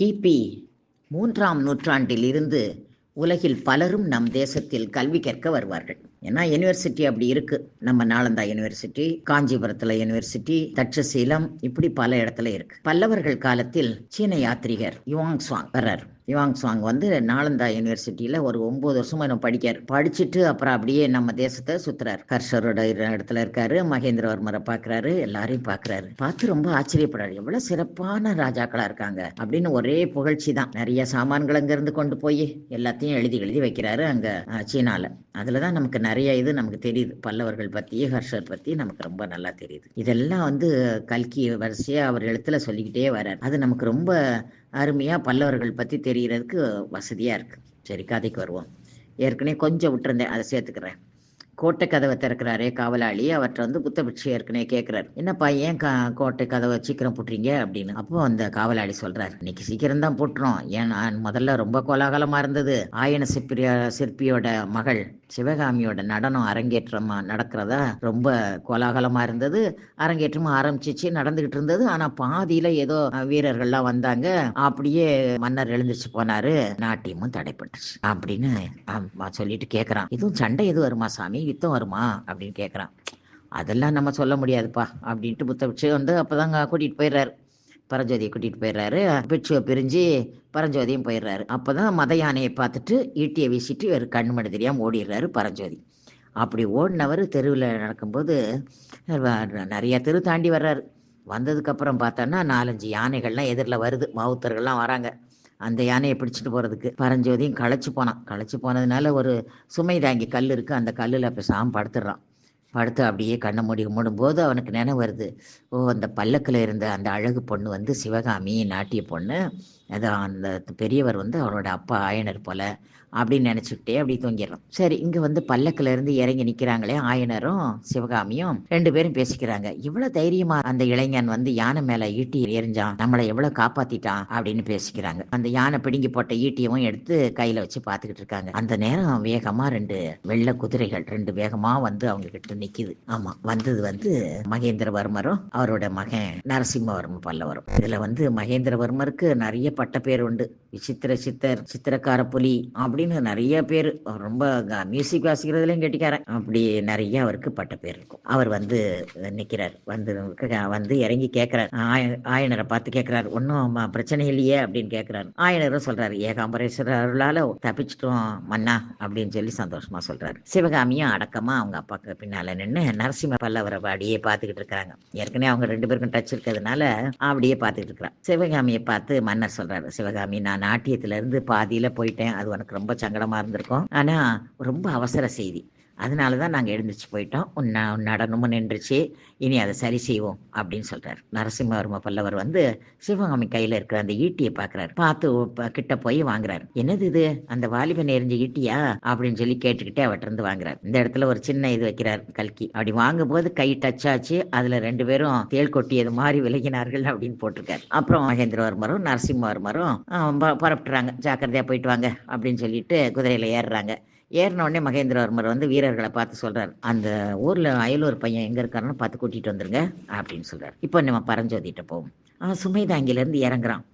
கிபி மூன்றாம் நூற்றாண்டில் இருந்து உலகில் பலரும் நம் தேசத்தில் கல்வி கற்க வருவார்கள். ஏன்னா யூனிவர்சிட்டி அப்படி இருக்கு. நம்ம நாளந்தா யூனிவர்சிட்டி காஞ்சிபுரத்துல யூனிவர்சிட்டி தட்சசீலம் இப்படி பல இடத்துல இருக்கு. பல்லவர்கள் காலத்தில் சீன யாத்ரிகர் யுவாங் சுவாங் வர்றார். யுவாங் சுவாங் வந்து நாளந்தா யூனிவர்சிட்டியில் ஒரு ஒம்பது வருஷமாக என்ன படிக்கார். படிச்சுட்டு அப்புறம் அப்படியே நம்ம தேசத்தை சுற்றுறார் கர்ஷரோட இடத்துல இருக்காரு. மகேந்திரவர்மரை பார்க்குறாரு எல்லாரையும் பார்க்குறாரு பார்த்து ரொம்ப ஆச்சரியப்படுறாரு. எவ்வளவு சிறப்பான ராஜாக்களா இருக்காங்க அப்படின்னு ஒரே புகழ்ச்சி தான். நிறைய சாமான்கள் அங்கிருந்து கொண்டு போய் எல்லாத்தையும் எழுதி எழுதி வைக்கிறாரு அங்க சீனாவில் அதில் அதுலதான் நமக்கு நிறைய இது நமக்கு தெரியுது. பல்லவர்கள் பத்தி ஹர்ஷர் பத்தி நமக்கு ரொம்ப நல்லா தெரியுது. இதெல்லாம் வந்து கல்கி வரிசையா அவர் எழுத்துல சொல்லிக்கிட்டே வர்றார். அது நமக்கு ரொம்ப அருமையாக பல்லவர்கள் பற்றி தெரிகிறதுக்கு வசதியாக இருக்குது சரி கதைக்கு வருவோம். ஏற்கனவே கொஞ்சம் விட்டுருந்தேன் அதை சேர்த்துக்கிறேன். கோட்டை கதவை திறக்கிறாரே காவலாளி அவர்கிட்ட வந்து புத்தபிட்சி ஏற்கனவே கேட்கிறாரு என்னப்பா ஏன் கா கோட்டை கதவை சீக்கிரம் போட்டுறீங்க? அப்படின்னு. அப்போ அந்த காவலாளி சொல்றாரு. இன்னைக்கு சீக்கிரம் தான் போட்டுறோம். ஏன்னா முதல்ல ரொம்ப கோலாகலமா இருந்தது. ஆயன சிற்பியா சிற்பியோட மகள் சிவகாமியோட நடனம் அரங்கேற்றமா நடக்கிறதா ரொம்ப கோலாகலமா இருந்தது. அரங்கேற்றமா ஆரம்பிச்சிச்சு நடந்துகிட்டு இருந்தது. ஆனா பாதியில ஏதோ வீரர்கள்லாம் வந்தாங்க. அப்படியே மன்னர் எழுந்துச்சு போனாரு. நாட்டியமும் தடைப்பட்டுச்சு. அப்படின்னு சொல்லிட்டு கேக்குறான். இதுவும் சண்டை எது வருமா சாமி? யுத்தம் வருமா? அப்படின்னு கேட்குறான் அதெல்லாம் நம்ம சொல்ல முடியாதுப்பா அப்படின்ட்டு புத்த பிட்சு வந்து அப்பதாங்க கூட்டிகிட்டு போயிடுறாரு. பரஞ்சோதியை கூட்டிகிட்டு போயிடுறாரு. பிட்சுவை பிரிஞ்சு பரஞ்சோதியும் போயிடுறாரு. அப்பதான் மத யானையை பார்த்துட்டு ஈட்டியை வீசிட்டு ஒரு கண்ணு மணி தெரியாமல் ஓடிடுறாரு பரஞ்சோதி. அப்படி ஓடினவர் தெருவில் நடக்கும்போது நிறையா தெரு தாண்டி வர்றாரு. வந்ததுக்கப்புறம் பார்த்தோன்னா நாலஞ்சு யானைகள்லாம் எதிரில் வருது. மாவுத்தர்கள்லாம் வராங்க. அந்த யானையை பிடிச்சிட்டு போகிறதுக்கு பரஞ்சோதியும் களைச்சு போனான். களைச்சு போனதுனால ஒரு சுமை தாங்கி கல் இருக்குது அந்த கல்லில் பேசாமல் படுத்துடுறான் படுத்து அப்படியே கண்ணை மூடி மூடும்போது அவனுக்கு நினைவு வருது. ஓ அந்த பல்லக்கில் இருந்த அந்த அழகு பொண்ணு வந்து சிவகாமி நாட்டிய பொண்ணு. அது அந்த பெரியவர் வந்து அவரோட அப்பா ஆயனர் போல அப்படின்னு நினச்சிக்கிட்டே அப்படி தூங்கிடுறோம். சரி இங்கே வந்து பல்லக்கிலேருந்து இறங்கி நிற்கிறாங்களே ஆயனரும் சிவகாமியும் ரெண்டு பேரும் பேசிக்கிறாங்க. இவ்வளோ தைரியமாக அந்த இளைஞன் வந்து யானை மேலே ஈட்டி எரிஞ்சான் நம்மளை எவ்வளோ காப்பாற்றிட்டான் அப்படின்னு பேசிக்கிறாங்க. அந்த யானை பிடுங்கி போட்ட ஈட்டியவும் எடுத்து கையில் வச்சு பார்த்துக்கிட்டு இருக்காங்க. அந்த நேரம் வேகமாக ரெண்டு வெள்ளை குதிரைகள் ரெண்டு வேகமாக வந்து அவங்க கிட்ட நிற்கிது ஆமாம் வந்தது வந்து மகேந்திரவர்மரும் அவரோட மகன் நரசிம்மவர்ம பல்லவரும். இதில் வந்து மகேந்திரவர்மருக்கு நிறைய பட்ட பேர் உண்டு. விசித்திர சித்தர் சித்திரக்கார புலி அப்படின்னு நிறைய பேர். ரொம்ப மியூசிக் வாசிக்கிறதுலையும் கெட்டிக்காரன். அப்படி நிறைய அவருக்கு பட்ட பேர் இருக்கும். அவர் வந்து நிற்கிறார் வந்து வந்து இறங்கி கேட்கிறார் ஆயனரை பார்த்து கேட்கிறார் ஒன்றும் பிரச்சனை இல்லையே அப்படின்னு கேட்கிறாரு ஆயனரும் சொல்றாரு ஏகாம்பரேஸ்வரர் அருளால தப்பிச்சிட்டோம் மன்னா அப்படின்னு சொல்லி சந்தோஷமா சொல்றாரு. சிவகாமியும் அடக்கமா அவங்க அப்பாக்கு பின்னால நின்று நரசிம்ம பல்லவரை அப்படியே பார்த்துக்கிட்டு இருக்காங்க ஏற்கனவே அவங்க ரெண்டு பேருக்கும் டச் இருக்கிறதுனால அப்படியே பார்த்துக்கிட்டு இருக்கிறான் சிவகாமியை பார்த்து மன்னர் சொல்றாரு. சிவகாமி நான் நாட்டியத்துல இருந்து பாதியில போயிட்டேன். அது உனக்கு ரொம்ப சங்கடமா இருந்திருக்கும். ஆனா ரொம்ப அவசர செய்தி. அதனால தான் நாங்கள் எழுந்திரிச்சு போயிட்டோம். உன் நடனமும் நின்றுச்சு. இனி அதை சரி செய்வோம் அப்படின்னு சொல்கிறார் நரசிம்மவர்ம பல்லவர் வந்து சிவகாமி கையில் இருக்கிற அந்த ஈட்டியை பார்க்குறாரு பார்த்து கிட்ட போய் வாங்குறாரு. என்னது இது? அந்த வாலிபன் எரிஞ்ச ஈட்டியா? அப்படின்னு சொல்லி கேட்டுக்கிட்டே அவட்டிருந்து வாங்குறாரு. இந்த இடத்துல ஒரு சின்ன இது வைக்கிறார் கல்கி. அப்படி வாங்கும்போது கை டச் ஆச்சு. அதில் ரெண்டு பேரும் தேள் கொட்டியது மாதிரி விலகினார்கள் அப்படின்னு போட்டிருக்காரு. அப்புறம் மகேந்திரவர்மரும் நரசிம்மவர்மரும் ப- புறப்பட்டுறாங்க. ஜாக்கிரதையாக போயிட்டு வாங்க அப்படின்னு சொல்லிட்டு குதிரையில் ஏறுறாங்க. ஏறினோடனே மகேந்திரவர்மர் வந்து வீரர்களை பார்த்து சொல்றாரு அந்த ஊர்ல அயலூர் பையன் எங்க இருக்காருன்னு பார்த்து கூட்டிட்டு வந்துருங்க அப்படின்னு சொல்றாரு. இப்போ நம்ம பரஞ்சோதிட்ட போவோம். அவன் சுமைதாங்கிலிருந்து இறங்குறான்.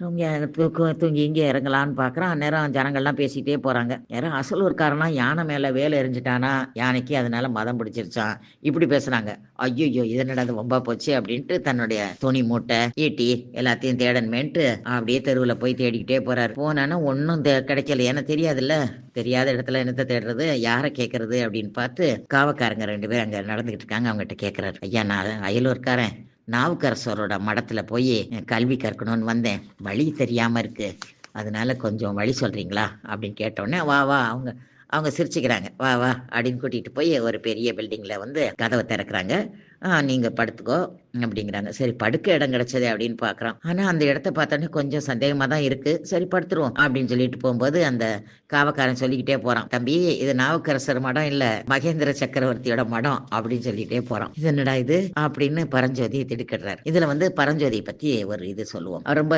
தூங்கி தூக்கு- தூங்கி இங்கே இறங்கலான்னு பார்க்குறான் அந்நேரம் ஜனங்கள்லாம் பேசிக்கிட்டே போகிறாங்க யாரும் அசலூர்காரன்லாம் யானை மேலே வேலை எரிஞ்சிட்டானா யானைக்கு அதனால மதம் பிடிச்சிருச்சான் இப்படி பேசுனாங்க ஐயோ இது நடந்து ரொம்ப போச்சு அப்படின்ட்டு தன்னுடைய துணி மூட்டை ஈட்டி எல்லாத்தையும் தேடணுமேன்ட்டு அப்படியே தெருவில் போய் தேடிக்கிட்டே போகிறாரு போனானா ஒன்றும் கிடைக்கல. ஏன்னா தெரியாதுல்ல. தெரியாத இடத்துல என்னத்த தேடுறது? யாரை கேட்கறது அப்படின்னு பார்த்து காவக்காரங்க ரெண்டு பேரும் அங்கே நடந்துகிட்டு இருக்காங்க. அவங்ககிட்ட கேட்குறாரு ஐயா நான் அயலூர்காரன். நாவுக்கரசரோட மடத்துல போய் கல்வி கற்கணும்னு வந்தேன். வழி தெரியாம இருக்கு. அதனால கொஞ்சம் வழி சொல்றீங்களா? அப்படின்னு கேட்டோடனே வா வா அவங்க அவங்க சிரிச்சுக்கிறாங்க. வா வா அப்படின்னு கூட்டிட்டு போய் ஒரு பெரிய பில்டிங்ல வந்து கதவை திறக்கிறாங்க. நீங்கள் நீங்க படுத்துக்கோ அப்படிங்கிறாங்க. சரி படுக்க இடம் கிடைச்சதே அப்படின்னு பாக்குறோம் ஆனா அந்த இடத்த பார்த்தோன்னே கொஞ்சம் சந்தேகமா தான் இருக்கு. சரி படுத்துருவோம் அப்படின்னு சொல்லிட்டு போகும்போது அந்த காவக்காரன் சொல்லிக்கிட்டே போறான். தம்பி இது நாவுக்கரசர் மடம் இல்ல மகேந்திர சக்கரவர்த்தியோட மடம் அப்படின்னு சொல்லிட்டே போறான். இது என்னடா இது? அப்படின்னு பரஞ்சோதி திடுக்கிடுறாரு. இதுல வந்து பரஞ்சோதியை பத்தி ஒரு இது சொல்லுவோம். ரொம்ப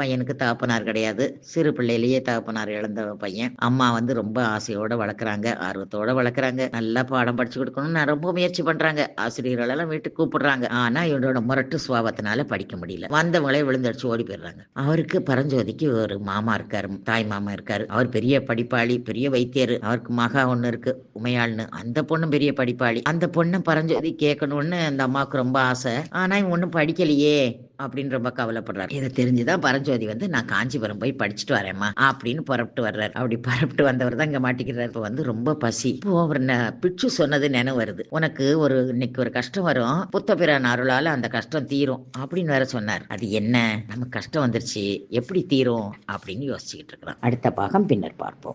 பையனுக்கு தகப்பனார் கிடையாது. சிறு பிள்ளையிலேயே தகப்பனார் இழந்த பையன். அம்மா வந்து ரொம்ப ஆசையோட வளர்க்குறாங்க ஆர்வத்தோட வளர்க்குறாங்க. நல்லா பாடம் படிச்சு கொடுக்கணும்னு ரொம்ப முயற்சி பண்றாங்க. ஆசிரியர்கள் எல்லாம் வீட்டுக்கு கூப்பிடுறாங்க. ஆனா இவனோட முரட்டு சுவாபத்தினால படிக்க முடியல. வந்தவங்களே விழுந்தடிச்சு ஓடி போயிடுறாங்க. அவருக்கு பரஞ்சோதிக்கு ஒரு மாமா இருக்காரு தாய் மாமா இருக்காரு. அவர் பெரிய படிப்பாளி பெரிய வைத்தியர். அவருக்கு மகா ஒண்ணு இருக்கு உமையாள்னு. அந்த பொண்ணும் பெரிய படிப்பாளி. அந்த பொண்ணு பரஞ்சோதி கேட்கணும்னு அந்த அம்மாவுக்கு ரொம்ப ஆசை. ஆனா இவன் ஒன்றும் படிக்கலையே. அப்படின்னு ரொம்ப கவலைப்படுறாரு. இதை தெரிஞ்சுதான் பரஞ்சோதி வந்து நான் காஞ்சிபுரம் போய் படிச்சுட்டு வரேம்மா அப்படின்னு புறப்பட்டு வர்றாரு. அப்படி புறப்பட்டு வந்தவர் தான் இங்க மாட்டிக்கிறார். இப்போ வந்து ரொம்ப பசி. இப்போ அவர் ந- பிட்சு சொன்னது நினைவு வருது. உனக்கு ஒரு இன்னைக்கு ஒரு கஷ்டம் வரும். புத்தபிரான் அருளால அந்த கஷ்டம் தீரும் அப்படின்னு வேற சொன்னார். அது என்ன? நமக்கு கஷ்டம் வந்துருச்சு. எப்படி தீரும்? அப்படின்னு யோசிச்சுக்கிட்டு இருக்கிறோம் அடுத்த பாகம் பின்னர் பார்ப்போம்.